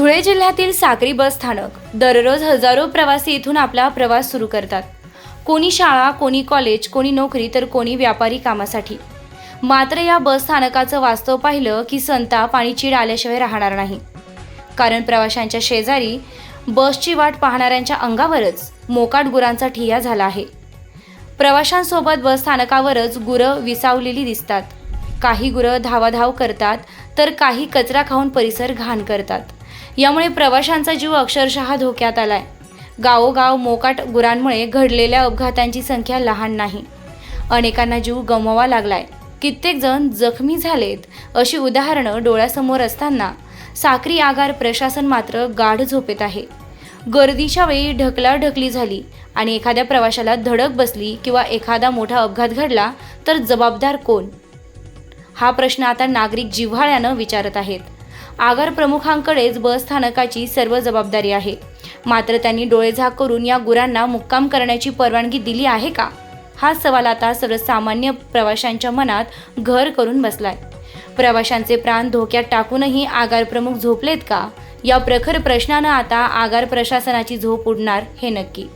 धुळे जिल्ह्यातील साक्री बस स्थानक दररोज हजारो प्रवासी इथून आपला प्रवास सुरू करतात. कोणी शाळा कोणी कॉलेज कोणी नोकरी तर कोणी व्यापारी कामासाठी. मात्र या बस स्थानकाचं वास्तव पाहिलं की संताप आणि चीड आल्याशिवाय राहणार नाही. कारण प्रवाशांच्या शेजारी बसची वाट पाहणाऱ्यांच्या अंगावरच मोकाट गुरांचा ठिया झाला आहे. प्रवाशांसोबत बस स्थानकावरच गुरं विसावलेली दिसतात. काही गुरं धावाधाव करतात तर काही कचरा खाऊन परिसर घाण करतात. यामुळे प्रवाशांचा जीव अक्षरशः धोक्यात आलाय. गावोगाव मोकाट गुरांमुळे घडलेल्या अपघातांची संख्या लहान नाही. अनेकांना जीव गमवावा लागलाय. कित्येक जण जखमी झालेत अशी उदाहरणं डोळ्यासमोर असताना साक्री आगार प्रशासन मात्र गाढ झोपेत आहे. गर्दीच्या वेळी ढकलाढकली झाली आणि एखाद्या प्रवाशाला धडक बसली किंवा एखादा मोठा अपघात घडला तर जबाबदार कोण? हा प्रश्न आता नागरिक जिव्हाळ्यानं विचारत आहेत. आगार प्रमुखांकडेच बस स्थानकाची सर्व जबाबदारी आहे. मात्र त्यांनी डोळेझाक करून या गुरांना मुक्काम करण्याची परवानगी दिली आहे का? हा सवाल आता सर्वसामान्य प्रवाशांच्या मनात घर करून बसलाय. प्रवाशांचे प्राण धोक्यात टाकूनही आगार प्रमुख झोपलेत का? या प्रखर प्रश्नानं आता आगार प्रशासनाची झोप उडणार हे नक्की.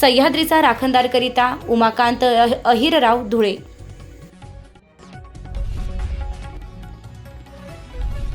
सह्याद्रीचा राखणदारकरिता उमाकांत अहिरराव धुळे